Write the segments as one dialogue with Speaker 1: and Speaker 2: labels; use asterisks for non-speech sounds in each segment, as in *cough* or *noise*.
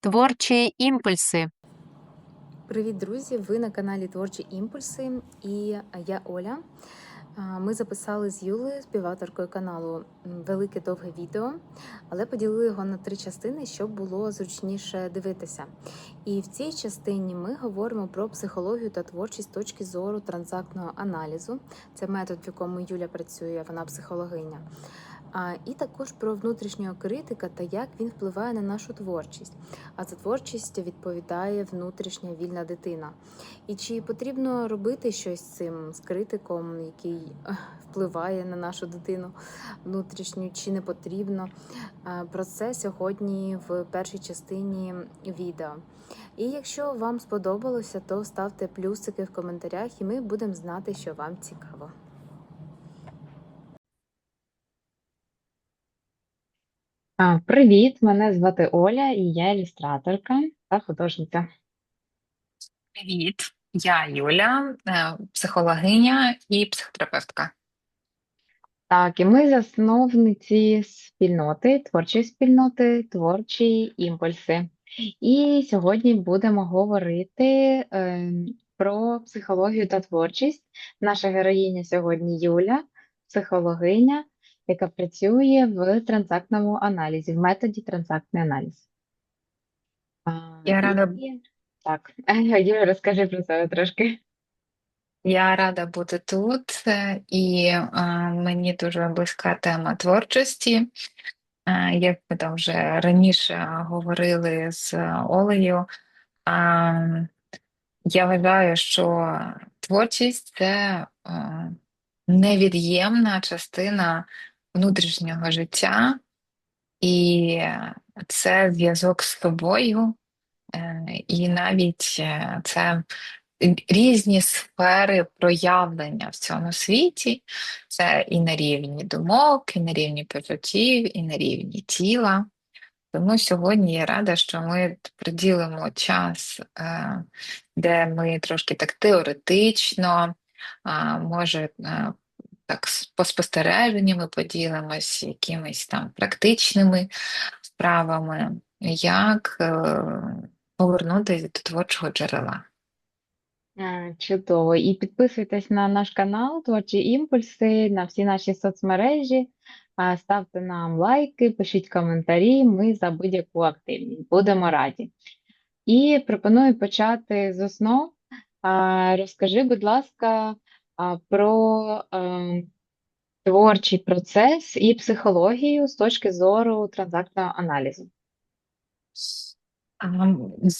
Speaker 1: Творчі імпульси.
Speaker 2: Привіт, друзі! Ви на каналі Творчі Імпульси і я Оля. Ми записали з Юлею, співавторкою каналу, велике довге відео, але поділили його на три частини, щоб було зручніше дивитися. І в цій частині ми говоримо про психологію та творчість точки зору транзактного аналізу. Це метод, в якому Юля працює, вона психологиня. І також про внутрішнього критика та як він впливає на нашу творчість. А за творчість відповідає внутрішня вільна дитина. І чи потрібно робити щось з цим з критиком, який впливає на нашу дитину внутрішню, чи не потрібно? Про це сьогодні в першій частині відео. І якщо вам сподобалося, то ставте плюсики в коментарях, і ми будемо знати, що вам цікаво.
Speaker 3: А, Привіт, мене звати Оля, і я ілюстраторка та художниця.
Speaker 4: Привіт, я Юля, е, психологиня і психотерапевтка.
Speaker 3: Так, і ми засновниці спільноти, творчої спільноти, творчі імпульси. І сьогодні будемо говорити е, про психологію та творчість. Наша героїня сьогодні Юля, психологиня, яка працює в транзактному аналізі, в методі транзактний аналіз.
Speaker 4: Я рада,
Speaker 3: і так, *laughs* Юля, розкажи про себе трошки.
Speaker 4: я рада бути тут, е, і е, мені дуже близька тема творчості. Е, Як ми там вже раніше говорили з Олею, я вважаю, що творчість це невід'ємна частина внутрішнього життя, і це зв'язок з собою, е, і навіть е, це різні сфери проявлення в цьому світі. Це і на рівні думок, і на рівні почуттів, і на рівні тіла. Тому сьогодні я рада, що ми приділимо час, е, де ми трошки так теоретично, може, так з- по спостереженнями поділимось якимись там практичними справами, як е, повернутися до творчого джерела.
Speaker 3: Чудово. І підписуйтесь на наш канал Творчі імпульси, на всі наші соцмережі. Ставте нам лайки, пишіть коментарі. Ми за будь-яку активність. Будемо раді. І пропоную почати з основ. Розкажи, будь ласка, про е, творчий процес і психологію з точки зору транзактного аналізу.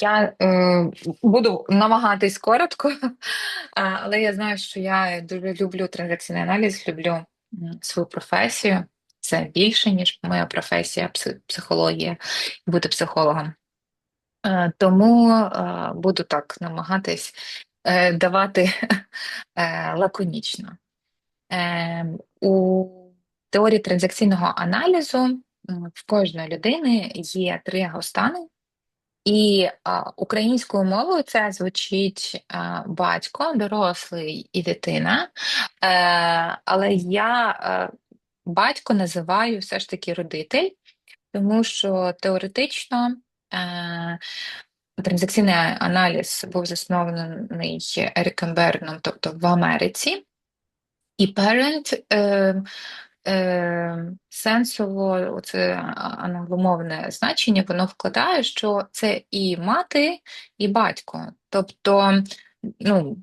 Speaker 4: Я е, буду намагатись коротко, *laughs* але я знаю, що я дуже люблю транзакційний аналіз, люблю свою професію. Це більше, ніж моя професія, психологія, бути психологом. Е, Тому е, буду так намагатись давати *laughs* е, лаконічно. Е, У теорії транзакційного аналізу в кожної людини є три гостани. І українською мовою це звучить батько, дорослий і дитина. Е, але я е, батько називаю все ж таки родитель, тому що теоретично е, транзакційний аналіз був заснований Еріком Берном, тобто в Америці. І parent е, е, сенсово, оце англомовне значення, воно вкладає, що це і мати, і батько. Тобто, ну,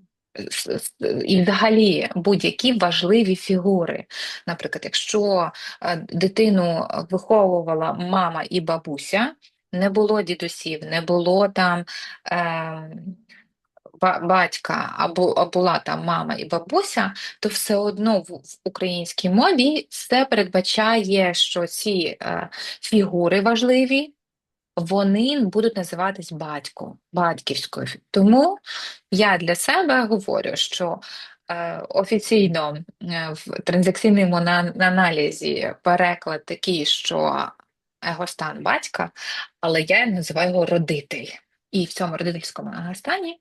Speaker 4: і взагалі будь-які важливі фігури. Наприклад, якщо е, дитину виховувала мама і бабуся, не було дідусів, не було там. Е, батька або була там мама і бабуся, то все одно в, в українській мові все передбачає, що ці е, фігури важливі, вони будуть називатись батько, батьківською. Тому я для себе говорю, що е, офіційно е, в транзакційному на- аналізі переклад такий, що егостан батька, але я називаю його родитель. І в цьому родительському егостані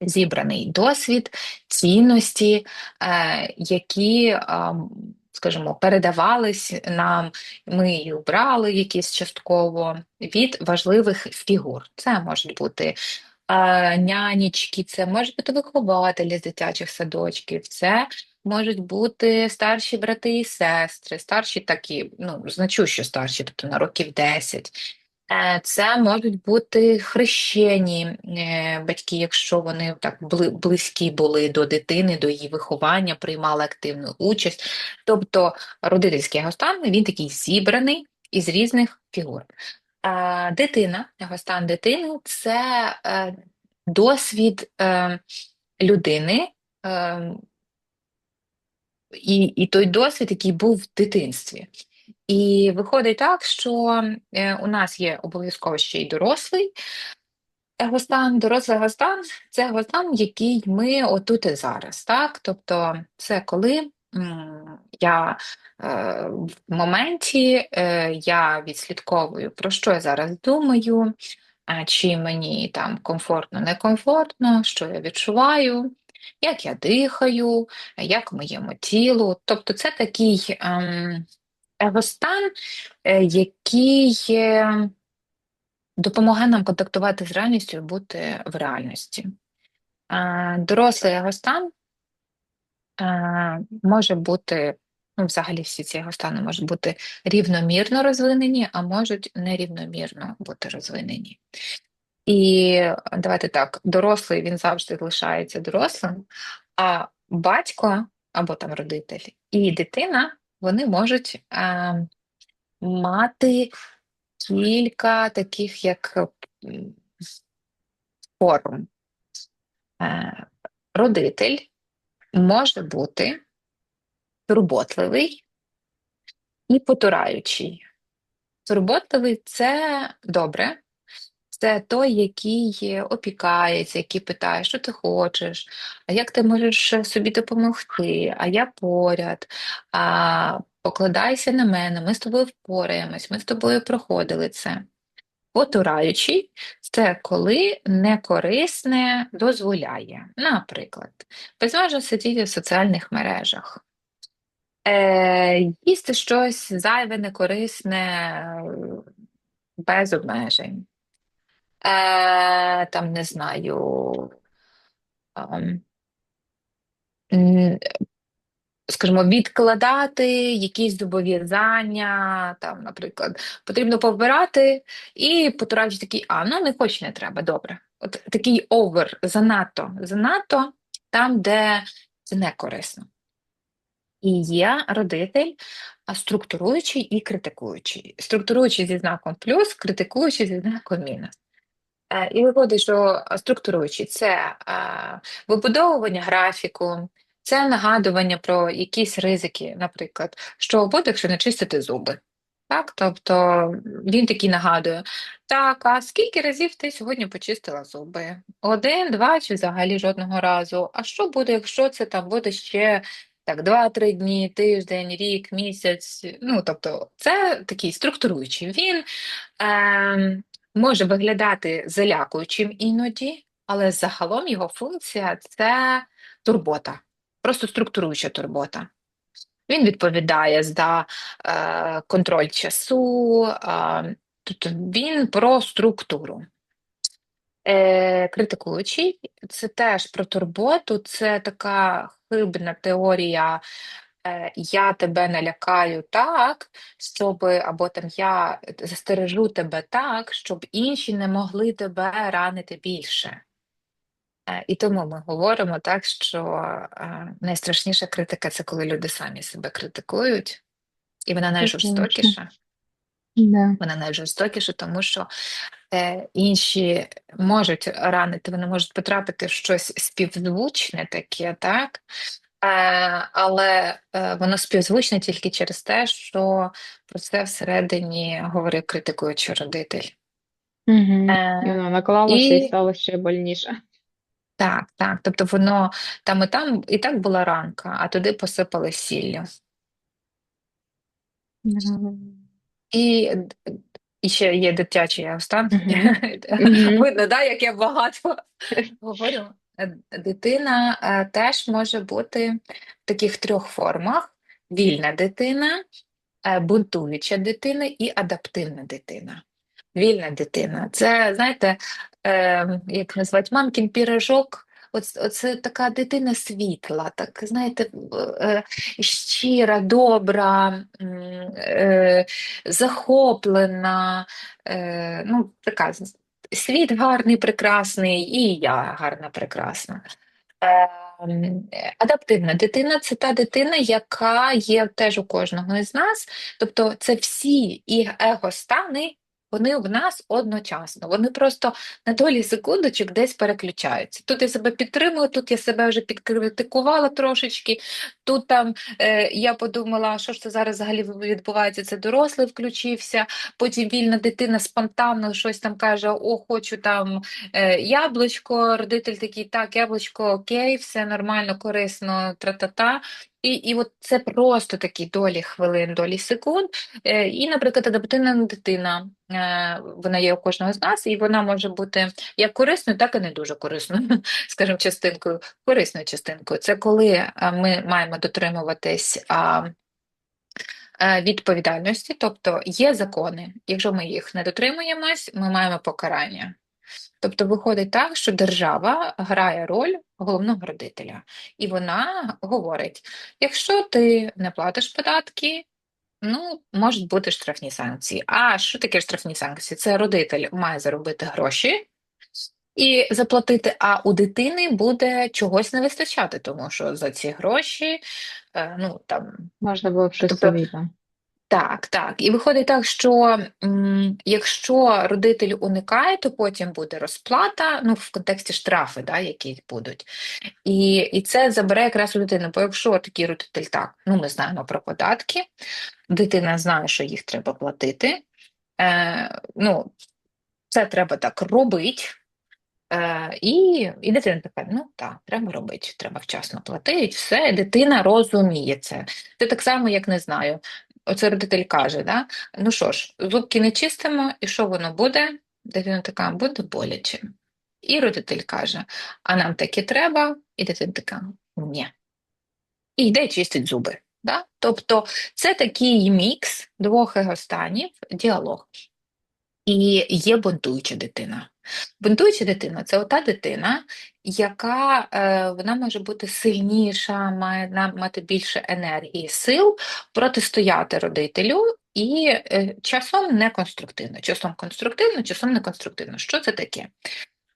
Speaker 4: зібраний досвід, цінності, е, які е, скажімо, передавались нам, ми її брали якісь частково від важливих фігур. Це можуть бути а, нянечки, це можуть бути вихователі з дитячих садочків, це можуть бути старші брати і сестри, старші такі, ну, значущо старші, тобто на років 10. Е, Це можуть бути хрещені е, батьки, якщо вони так бли- близькі були до дитини, до її виховання, приймали активну участь. Тобто родительський егостан, він такий зібраний із різних фігур. Дитина, егостан дитини – це е, досвід е, людини, е, і, і той досвід, який був в дитинстві. І виходить так, що у нас є обов'язково ще й дорослий егостан. Дорослий егостан – це егостан, який ми отут і зараз. Так? Тобто це коли я е, в моменті е, я відслідковую, про що я зараз думаю, а чи мені там комфортно, некомфортно, що я відчуваю, як я дихаю, як моєму тілу. Тобто це такий ем, егостан, е, який е, допомагає нам контактувати з реальністю і бути в реальності. Е, Дорослий егостан е, може бути, ну, взагалі всі ці егостани можуть бути рівномірно розвинені, а можуть нерівномірно бути розвинені. І давайте так, дорослий він завжди залишається дорослим, а батько або там родитель і дитина вони можуть е, мати кілька таких як форм. Е, родитель може бути турботливий і потураючий. Турботливий це добре. Це той, який опікається, який питає, що ти хочеш, а як ти можеш собі допомогти, а я поряд, а, покладайся на мене, ми з тобою впораємось, ми з тобою проходили це. Потураючий – це коли некорисне дозволяє. Наприклад, безважно сидіти в соціальних мережах, е, їсти щось зайве, некорисне, е, без обмежень. Е, там, не знаю, м, скажімо, відкладати якісь зобов'язання, там, наприклад, потрібно повбирати, і потурач такий, а, ну не хоч не треба, добре. От такий овер, занадто, занадто там, де це не корисно. І є родитель, структуруючий і критикуючий. Структуруючий зі знаком плюс, критикуючий зі знаком мінус. Е, І виходить, що структуруючий це е, вибудовування графіку, це нагадування про якісь ризики, наприклад, що буде, якщо не чистити зуби. Так, тобто він такий нагадує: так, а скільки разів ти сьогодні почистила зуби? Один, два чи взагалі жодного разу. А що буде, якщо це там буде ще так, два-три дні, тиждень, рік, місяць? Ну, тобто, це такий структуруючий. Він ем, може виглядати залякуючим іноді, але загалом його функція це турбота, просто структуруюча турбота. Він відповідає за е, контроль часу, е, тобто він про структуру. Е, критикуючий це теж про турботу, це така хибна теорія. е, Я тебе налякаю так, щоб або там я застережу тебе так, щоб інші не могли тебе ранити більше. Е, І тому ми говоримо так, що е, найстрашніша критика це коли люди самі себе критикують, і вона найжорстокіша.
Speaker 3: Да.
Speaker 4: Вона найжорстокіша, тому що е, інші можуть ранити, вони можуть потрапити в щось співзвучне таке, так? Е, але е, воно співзвучне тільки через те, що про це всередині говорив критикуючий родитель.
Speaker 3: Угу.
Speaker 4: Е,
Speaker 3: І воно наклалося і
Speaker 4: і-
Speaker 3: стало ще больніше.
Speaker 4: Так, так. Тобто воно там і там і так була ранка, а туди посипали сіллю. І, і ще є.
Speaker 3: Мгм. Мгм. *laughs*
Speaker 4: Видно, да, як я багато говорю. Дитина е, теж може бути в таких трьох формах. вільна дитина, е, бунтуюча дитина і адаптивна дитина. Вільна дитина. Це, знаєте, е, як назвати, мамкін пірожок. Оце, така дитина світла, так, знаєте, е, щира, добра, е, захоплена, е, ну, така, світ гарний, прекрасний, і я гарна, прекрасна. Ем, Адаптивна дитина це та дитина, яка є теж у кожного із нас. Тобто це всі і его-стани, вони в нас одночасно. Вони просто на долі секундочок десь переключаються. Тут я себе підтримую, тут я себе вже підкритикувала трошечки. Тут там е, я подумала, що ж це зараз взагалі відбувається. Це дорослий включився. Потім вільна дитина спонтанно щось там каже: О, хочу там е, яблучко. Родитель такий, так, яблучко, окей, все нормально, корисно, тра-та-та. І, і от це просто такі долі хвилин, долі секунд. Е, І, наприклад, адаптивна дитина, е, вона є у кожного з нас, і вона може бути як корисною, так і не дуже корисною, *laughs* скажімо, частинкою, корисною частинкою. Це коли е, ми маємо дотримуватись відповідальності, тобто є закони. Якщо ми їх не дотримуємось, ми маємо покарання. Тобто виходить так, що держава грає роль головного родителя, і вона говорить: якщо ти не платиш податки, ну, можуть бути штрафні санкції. А що таке штрафні санкції? Це родитель має заробити гроші і заплатити, а у дитини буде чогось не вистачати, тому що за ці гроші, е, ну там
Speaker 3: Можна було б щось
Speaker 4: Тобто-
Speaker 3: собі там.
Speaker 4: Так, так. І виходить так, що м, якщо родитель уникає, то потім буде розплата, ну, в контексті штрафи, да, які будуть. І, і це забере якраз у дитини. Бо якщо такий родитель так, ну, ми знаємо про податки, дитина знає, що їх треба платити, е, ну, це треба так робити. Е, і, і дитина така, ну так, треба робити, треба вчасно платити, все, дитина розуміє це. Це так само, як не знаю. Оце родитель каже, да? ну що ж, зубки не чистимо, і що воно буде? Дитина така, буде боляче. І родитель каже, а нам таке треба, і дитина така, ні. І йде чистить зуби. Да? Тобто це такий мікс двох егостанів, діалог. І є бунтуюча дитина. Бунтуюча дитина це ота дитина, яка е, вона може бути сильніша, має мати більше енергії, сил протистояти родителю і е, часом не конструктивно. Часом конструктивно, часом не конструктивно. Що це таке?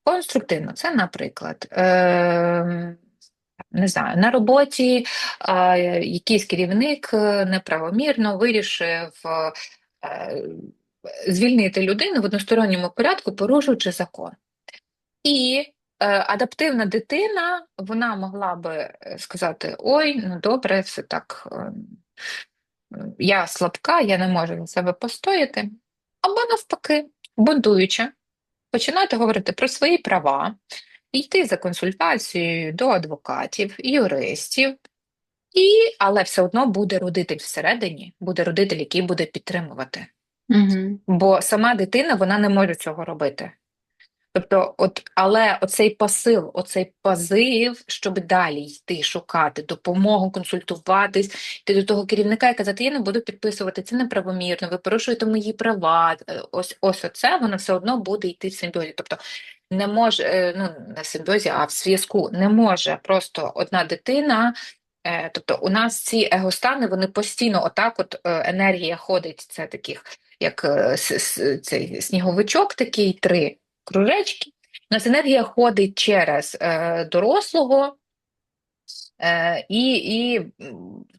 Speaker 4: Конструктивно, це, наприклад, е, не знаю, на роботі е, якийсь керівник е, неправомірно вирішив. е, звільнити людину в односторонньому порядку, порушуючи закон. І е, адаптивна дитина, вона могла би е, сказати: ой, ну добре, все так, е, я слабка, я не можу за себе постояти. Або навпаки, бунтуюча, починати говорити про свої права, йти за консультацією до адвокатів, юристів. І, але все одно буде родитель всередині, буде родитель, який буде підтримувати. Бо сама дитина вона не може цього робити. Тобто, от, але оцей посил, оцей позив, щоб далі йти, шукати допомогу, консультуватись, йти до того керівника і казати, я не буду підписувати, це неправомірно, ви порушуєте мої права. Е, Ось ось оце воно все одно буде йти в симбіозі. Тобто не може, ну не в симбіозі, а в зв'язку не може просто одна дитина. е, Тобто у нас ці егостани, вони постійно отак, от е, енергія ходить, це таких, як е, цей сніговичок, такий три кружечки. У нас енергія ходить через е, дорослого е, і, і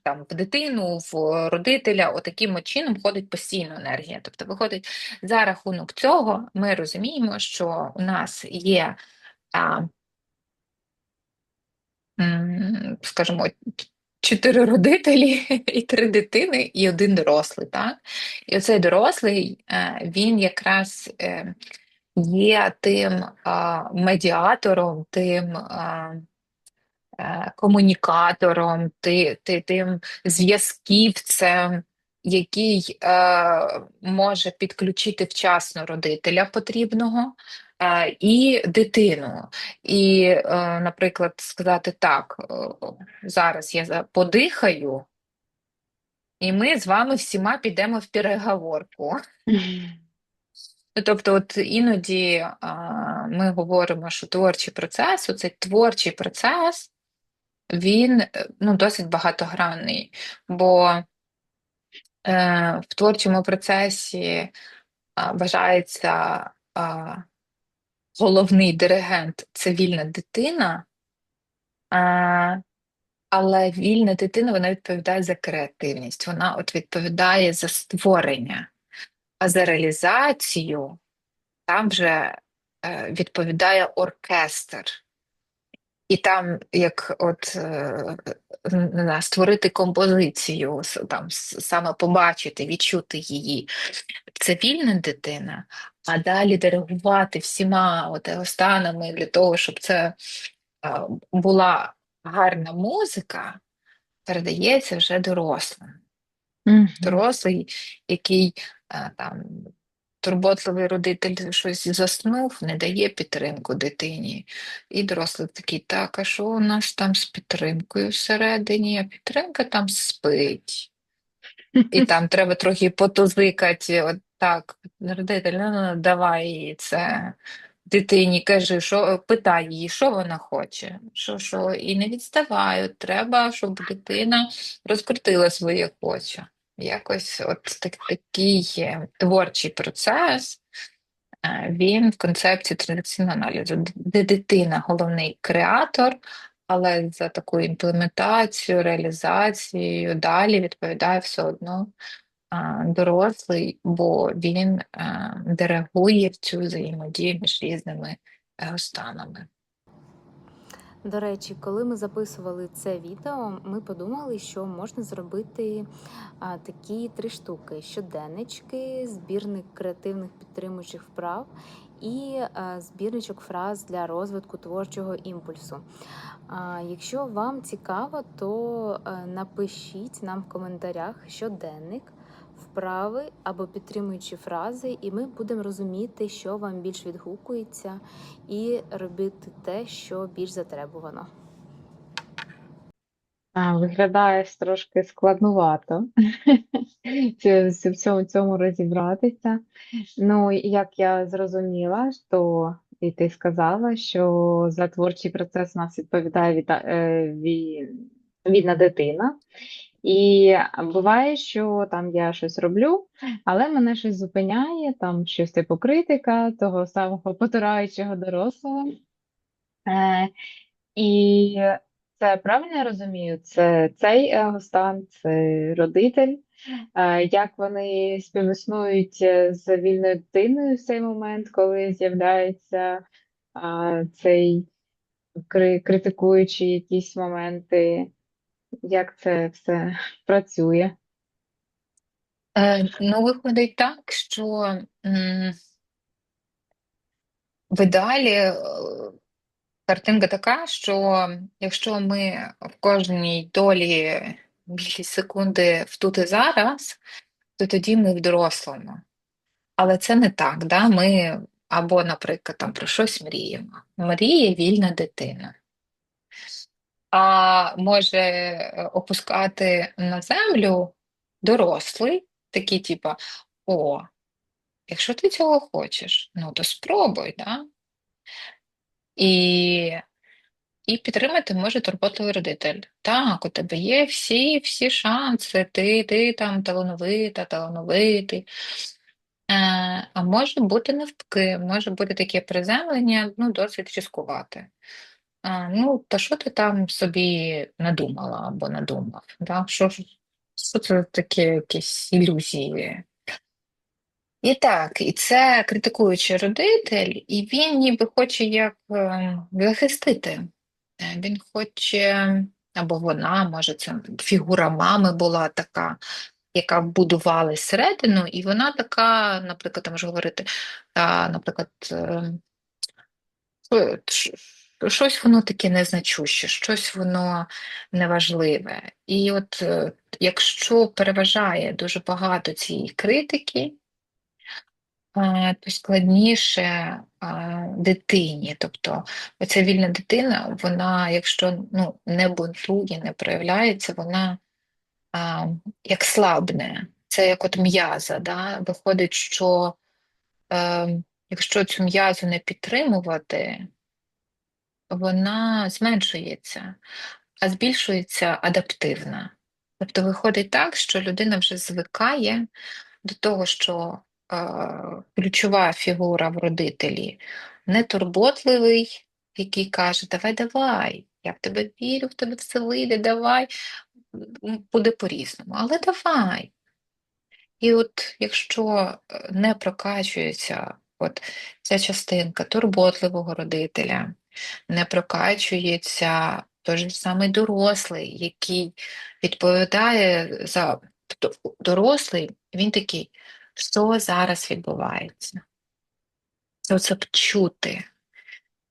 Speaker 4: там, в дитину, в родителя, отаким от чином ходить постійно енергія. Тобто, виходить, за рахунок цього ми розуміємо, що у нас є, м, скажімо, чотири родителі і три дитини, і один дорослий. Так? І оцей дорослий, е, він якраз. е, є тим медіатором, тим е, комунікатором, ти, ти, тим зв'язківцем, який е, може підключити вчасно родителя потрібного. Е, І дитину, і, е, наприклад, сказати так, зараз я подихаю, і ми з вами всіма підемо в переговорку. Ну, Тобто, от іноді а, ми говоримо, що творчий процес, оцей творчий процес, він е, ну, досить багатогранний, бо е, в творчому процесі а, вважається а, головний диригент це вільна дитина, а, але вільна дитина вона відповідає за креативність, вона от відповідає за створення, а за реалізацію там вже е, відповідає оркестр. І там, як от е, створити композицію, там саме побачити, відчути її, це вільна дитина, а далі диригувати всіма от його станами для того, щоб це е, була гарна музика, передається вже дорослим.
Speaker 3: Мгм.
Speaker 4: Дорослий, який е, там турботливий родитель щось заснув, не дає підтримку дитині. І дорослий такий, так, а що у нас там з підтримкою всередині? А підтримка там спить. І *laughs* там треба трохи потузикати, от так, родитель, ну, ну, давай це. Дитині, кажи, що питай її, що вона хоче, що, що, і не відставай, от треба, щоб дитина розкрутила своє хоче. Якось от так, такий творчий процес, е, він в концепції традиційного аналізу, де дитина головний креатор, але за таку імплементацію, реалізацію далі відповідає все одно дорослий, бо він а, диригує цю взаємодію між різними е, станами.
Speaker 2: До речі, коли ми записували це відео, ми подумали, що можна зробити а, такі три штуки: щоденнички, збірник креативних підтримуючих вправ і а, збірничок фраз для розвитку творчого імпульсу. А, якщо вам цікаво, то е, напишіть нам в коментарях щоденник, вправи або підтримуючі фрази, і ми будемо розуміти, що вам більш відгукується, і робити те, що більш затребувано.
Speaker 3: Виглядає трошки складнувато *laughs* в цьому, цьому розібратися. Ну, як я зрозуміла, то і ти сказала, що за творчий процес у нас відповідає віта- е, ві- вільна дитина. І буває, що там я щось роблю, але мене щось зупиняє, там щось типу критика того самого потураючого дорослого. Е, і це правильно я розумію? Це цей егостан, це родитель. Е, Як вони співіснують е, з вільною дитиною в цей момент, коли з'являється а, цей кри- критикуючи якісь моменти, як це все працює?
Speaker 4: Е, ну, виходить так, що в ідеалі е, картинка така, що якщо ми в кожній долі мілісекунди в тут і зараз, то тоді ми в дорослому. Але це не так, да? Ми або, наприклад, там про щось мріємо. Мріє вільна дитина. А може е, опускати на землю дорослий, такий, типа, о, якщо ти цього хочеш, ну то спробуй, да? І, і підтримати може турботливий родитель. Так, у тебе є всі, всі шанси, ти, ти там талановита, талановитий. Е, а може бути навпаки, може бути таке приземлення, ну, досить різкувати. Ну, та що ти там собі надумала або надумав? Да? Що, що це таке якісь ілюзії? І так, і це критикуючий родитель, і він ніби хоче як е, захистити. Е, Він хоче, або вона, може, це фігура мами була така, яка вбудувалась всередину, і вона така, наприклад, там можу говорити, наприклад, е, е, щось воно таке незначуще, щось воно неважливе. І от е, якщо переважає дуже багато цієї критики, е, то складніше е, дитині. Тобто оця вільна дитина, вона, якщо ну, не бунтує, не проявляється, вона як слабне. Це як от м'яза. Да? Виходить, що е, якщо цю м'язу не підтримувати, вона зменшується, а збільшується адаптивна. Тобто виходить так, що людина вже звикає до того, що е, ключова фігура в родителі не турботливий, який каже: Давай, давай, я в тебе вірю, в тебе все вийде, давай, буде по-різному, але давай. І от якщо е, не прокачується от ця частинка турботливого родителя, не прокачується той же самий дорослий, який відповідає за тобто дорослий, він такий, що зараз відбувається? Оце чути,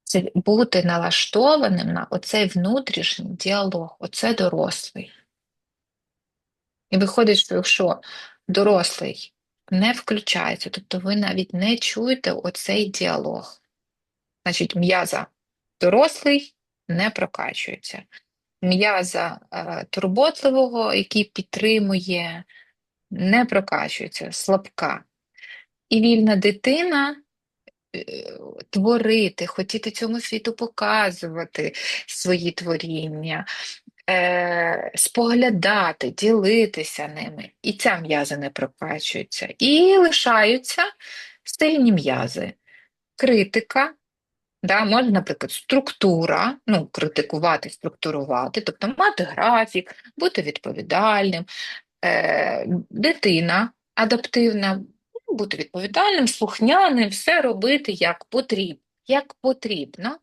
Speaker 4: це бути налаштованим на оцей внутрішній діалог, оце дорослий. І виходить, що якщо дорослий не включається, тобто ви навіть не чуєте оцей діалог, значить, м'яза дорослий не прокачується. М'яза е, турботливого, який підтримує, не прокачується, слабка. І вільна дитина е, творити, хотіти цьому світу показувати свої творіння, е, споглядати, ділитися ними. І ця м'яза не прокачується. І лишаються сильні м'язи. Критика, да, можна, наприклад, структура, ну, критикувати, структурувати, тобто мати графік, бути відповідальним, е, дитина адаптивна, ну, бути відповідальним, слухняним, все робити як потрібно. Як потрібно.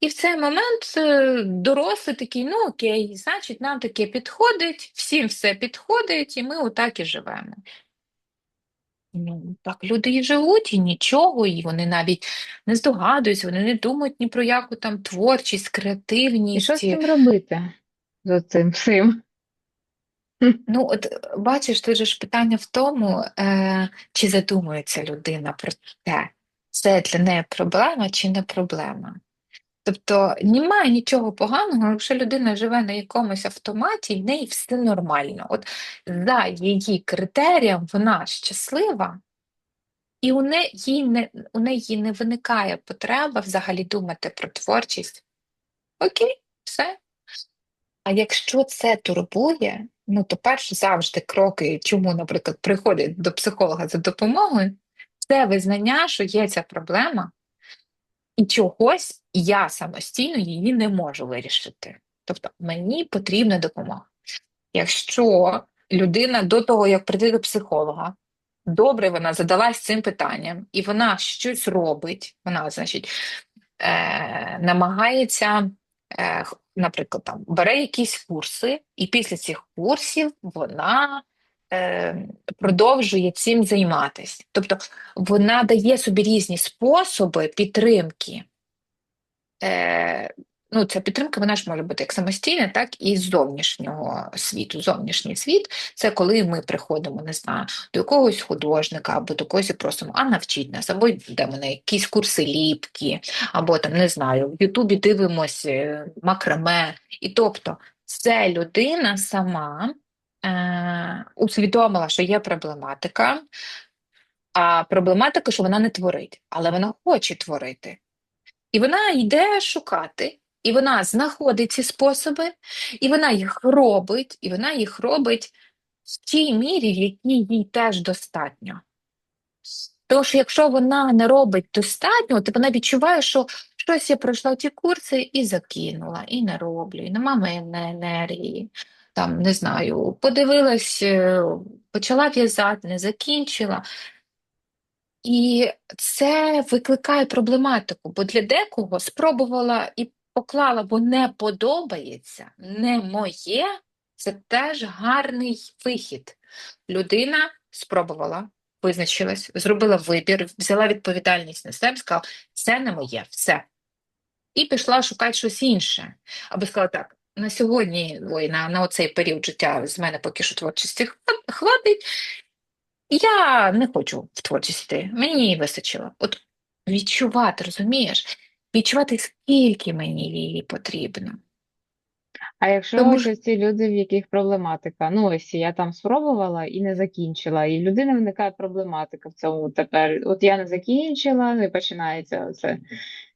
Speaker 4: І в цей момент е, дорослий такий, ну окей, значить, нам таке підходить, всім все підходить, і ми отак і живемо. Ну, так люди і живуть, і нічого, і вони навіть не здогадуються, вони не думають ні про яку там творчість,
Speaker 3: І що з
Speaker 4: креативність.
Speaker 3: цим робити? З цим всім?
Speaker 4: Ну, от бачиш, тут же ж питання в тому, е, чи задумується людина про те, це для неї проблема чи не проблема. Тобто немає нічого поганого, якщо людина живе на якомусь автоматі, і в неї все нормально. От за її критеріям вона щаслива, і у неї не, у неї не виникає потреба взагалі думати про творчість. Окей, все. А якщо це турбує, ну то перш завжди кроки, чому, наприклад, приходять до психолога за допомогою, це визнання, що є ця проблема, і чогось я самостійно її не можу вирішити. Тобто мені потрібна допомога. Якщо людина до того, як прийти до психолога, добре вона задалась цим питанням, і вона щось робить, вона, значить, е, намагається, е, наприклад, там, бере якісь курси, і після цих курсів вона продовжує цим займатися. Тобто вона дає собі різні способи підтримки. Е, ну, ця підтримка вона ж може бути як самостійна, так і з зовнішнього світу. Зовнішній світ це коли ми приходимо, не знаю, до якогось художника або до когось і просимо, а навчіть нас, або йдемо на якісь курси ліпки, або там не знаю, в Ютубі дивимось е, макраме. І тобто, це людина сама усвідомила, що є проблематика, а проблематика, що вона не творить, але вона хоче творити. І вона йде шукати, і вона знаходить ці способи, і вона їх робить, і вона їх робить в тій мірі, в якій їй теж достатньо. Тому що якщо вона не робить достатньо, то вона відчуває, що щось я пройшла ті курси і закинула, і не роблю, і нема мене енергії. Там, не знаю, подивилась, е, почала в'язати, не закінчила. І це викликає проблематику, бо для декого спробувала і поклала, бо не подобається, не моє, це теж гарний вихід. Людина спробувала, визначилась, зробила вибір, взяла відповідальність на себе, сказала, це не моє, все. І пішла шукати щось інше. Або сказала так, на сьогодні, ой, на, на оцей період життя з мене поки що творчості хватить, я не хочу в творчість йти, мені її вистачило. От відчувати, розумієш? Відчувати, скільки мені її потрібно.
Speaker 3: А якщо
Speaker 4: Тому що
Speaker 3: ці люди, в яких проблематика, ну ось я там спробувала і не закінчила, і в людини виникає проблематика в цьому тепер. От я не закінчила, і починається це.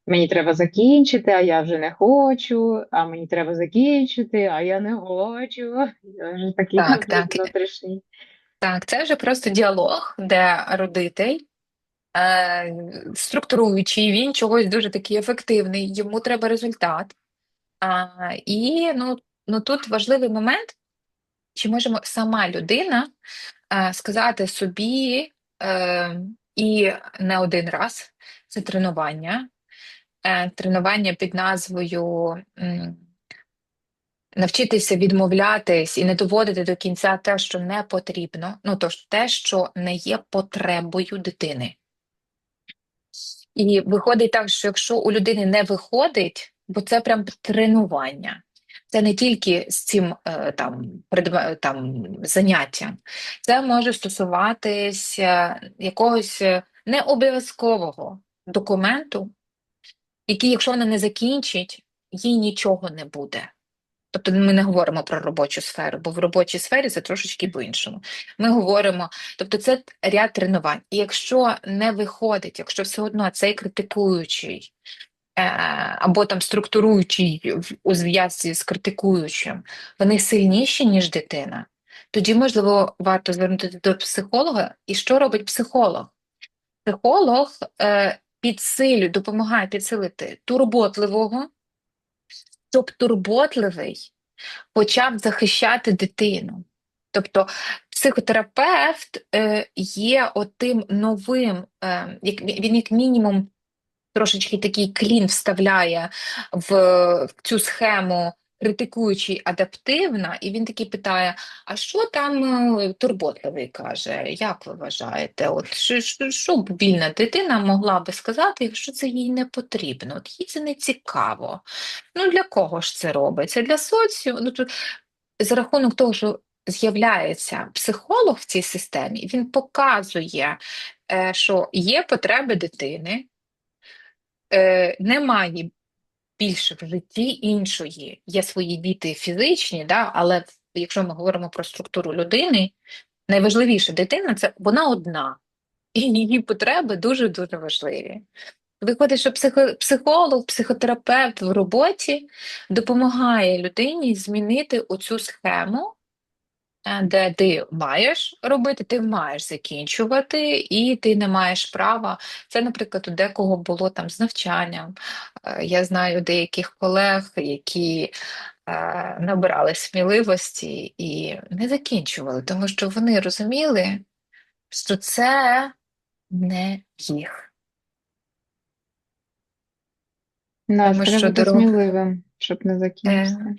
Speaker 3: Мені треба закінчити, а я вже не хочу, а мені треба закінчити, а я не хочу. Я вже такий
Speaker 4: так, так,
Speaker 3: внутрішній.
Speaker 4: так, це вже просто діалог, де родитель, е, структуруючий, він чогось дуже такий ефективний, йому треба результат. А, і ну, ну тут важливий момент, чи може сама людина е, сказати собі е, і не один раз це тренування, тренування під назвою навчитися відмовлятись і не доводити до кінця те, що не потрібно, ну тож те, що не є потребою дитини. І виходить так, що якщо у людини не виходить, бо це прям тренування. Це не тільки з цим е, там, там заняттям, це може стосуватися якогось е, необов'язкового документу, який, якщо вона не закінчить, їй нічого не буде. Тобто ми не говоримо про робочу сферу, бо в робочій сфері це трошечки по-іншому. Ми говоримо, тобто це ряд тренувань. І якщо не виходить, якщо все одно цей критикуючий е, або там структуруючий у зв'язці з критикуючим, вони сильніші, ніж дитина, тоді, можливо, варто звернутися до психолога. І що робить психолог? Психолог е, підсилює, допомагає підсилити турботливого, щоб турботливий почав захищати дитину. Тобто психотерапевт е, є отим новим, е, він як мінімум трошечки такий клін вставляє в цю схему критикуючий адаптивна, і він такий питає: а що там е, турботливий каже? Як ви вважаєте? От що, що, що вільна дитина могла би сказати, якщо це їй не потрібно? От їй це не цікаво. Ну для кого ж це робиться? Для соціуму. Ну, тут, за рахунок того, що з'являється психолог в цій системі, він показує, е, що є потреби дитини, е, немає більше в житті іншої. Є свої діти фізичні, да, але якщо ми говоримо про структуру людини, найважливіша дитина це вона одна, і її потреби дуже-дуже важливі. Виходить, що психо, психолог, психотерапевт в роботі допомагає людині змінити оцю схему, де ти маєш робити, ти маєш закінчувати, і ти не маєш права. Це, наприклад, у декого було там з навчанням. Е, Я знаю деяких колег, які е, набирали сміливості і не закінчували, тому що вони розуміли, що це не їх.
Speaker 3: Да,
Speaker 4: Тому що
Speaker 3: бути
Speaker 4: дорога-
Speaker 3: сміливим, щоб не закінчити.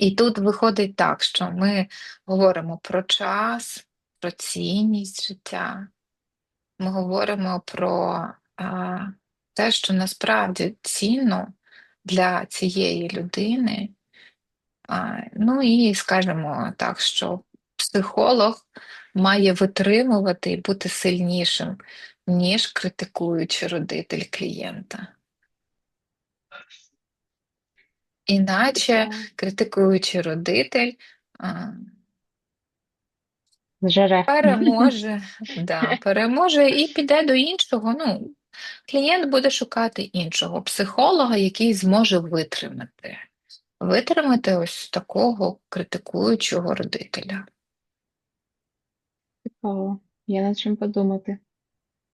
Speaker 4: І тут виходить так, що ми говоримо про час, про цінність життя. Ми говоримо про а, те, що насправді цінно для цієї людини. А, ну і скажемо так, що психолог має витримувати і бути сильнішим, ніж критикуючий родитель клієнта. Іначе критикуючий родитель а,
Speaker 3: Зжере.
Speaker 4: переможе, *laughs* да, переможе і піде до іншого. Ну, клієнт буде шукати іншого психолога, який зможе витримати. Витримати ось такого критикуючого родителя.
Speaker 3: Цікаво. Є над чим подумати.